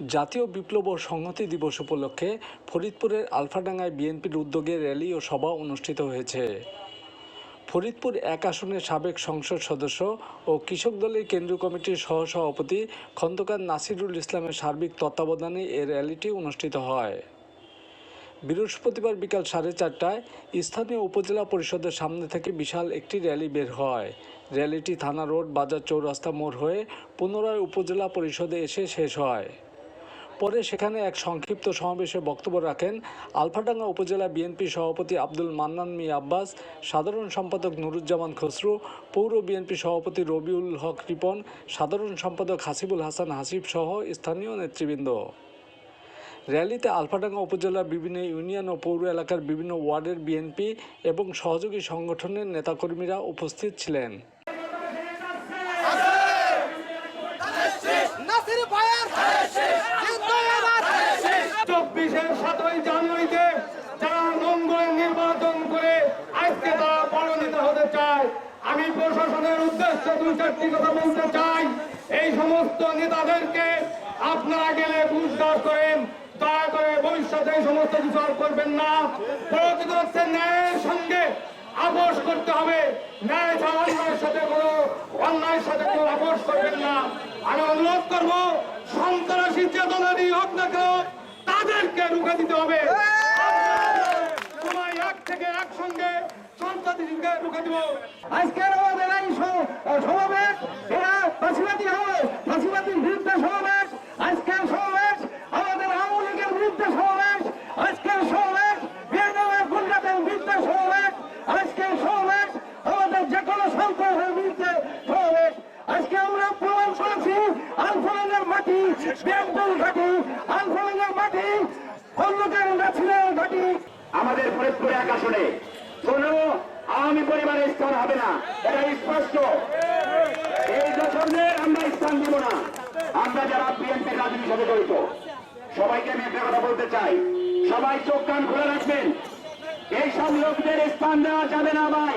জাতীয় বিপ্লব ও সংহতি দিবস উপলক্ষে ফরিদপুরের আলফাডাঙ্গায় বিএনপির উদ্যোগে র্যালি ও সভা অনুষ্ঠিত হয়েছে। ফরিদপুর এক আসনের সাবেক সংসদ সদস্য ও কৃষক দলের কেন্দ্রীয় কমিটির সহসভাপতি খন্দকার নাসিরুল ইসলামের সার্বিক তত্ত্বাবধানে এ র্যালিটি অনুষ্ঠিত হয়। বৃহস্পতিবার বিকাল সাড়ে চারটায় স্থানীয় উপজেলা পরিষদের সামনে থেকে বিশাল একটি র্যালি বের হয়। র্যালিটি থানা রোড, বাজার চৌরাস্তা মোড় হয়ে পুনরায় উপজেলা পরিষদে এসে শেষ হয়। পরে সেখানে এক সংক্ষিপ্ত সমাবেশে বক্তব্য রাখেন আলফাডাঙ্গা উপজেলা বিএনপি সভাপতি আব্দুল মান্নান মি আব্বাস, সাধারণ সম্পাদক নুরুজ্জামান খসরু, পৌর বিএনপি সভাপতি রবিউল হক রিপন, সাধারণ সম্পাদক হাসিবুল হাসান হাসিব সহ স্থানীয় নেতৃবৃন্দ। র্যালিতে আলফাডাঙ্গা উপজেলার বিভিন্ন ইউনিয়ন ও পৌর এলাকার বিভিন্ন ওয়ার্ডের বিএনপি এবং সহযোগী সংগঠনের নেতাকর্মীরা উপস্থিত ছিলেন। চব্বিশের সাতই জানুয়ারিতে যারা নোংরে নির্বাচন করে আজকে তারা পরিণত হতে চায়, আমি প্রশাসনের উদ্দেশ্যে দুই চারটি কথা বলতে চাই। এই সমস্ত নেতাদেরকে আপনারা গেলে পুরস্কার করেন, দয়া করে ভবিষ্যতে এই সমস্ত কিছু আর করবেন না। প্রকৃত হচ্ছে ন্যায়ের সঙ্গে আপোষ করতে হবে। ন্যায় ছাড়া অন্যায়ের সাথে কোনো অন্যায়ের সাথে কোনো আপোষ করবেন না। আমি অনুরোধ করব, সন্ত্রাসী চেতনারই হোক না কেন তাদেরকে রুখে দিতে হবে। সময় এক থেকে একসঙ্গে সন্ত্রাসীকে রুখে দিব। আজকের আমাদের এই সমাবেশ এরা ফাঁসিবাদী হবে। ফাঁসিবাদীর বিরুদ্ধে সমাবেশ আজকের সমাবেশ আমাদের আওয়ামী লীগের বিরুদ্ধে সমাবেশ আজকের সমাবেশ বিএনএমের গুন্ডাদের বিরুদ্ধে সমাবেশ আজকের সমাবেশ আমাদের যে কোনো সন্ত্রাসের বিরুদ্ধে সমাবেশ আজকে আমরা প্রমাণ করেছি আলফালের মাটি ঘাটি আলফালের মাটি খন্দকার নাছিলের ঘাটি আমাদের ফরিদপুর এক আসনে কোন আওয়ামী পরিবারের স্থান হবে না, এটা স্পষ্ট। এই দশকের আমরা স্থান দিব না। আমরা যারা বিএনপির রাজনীতির সাথে জড়িত, সবাইকে আমি একটা কথা বলতে চাই। সবাই চোখ কান খুলে রাখবেন। এই সব লোকদের স্থান দেওয়া যাবে না ভাই।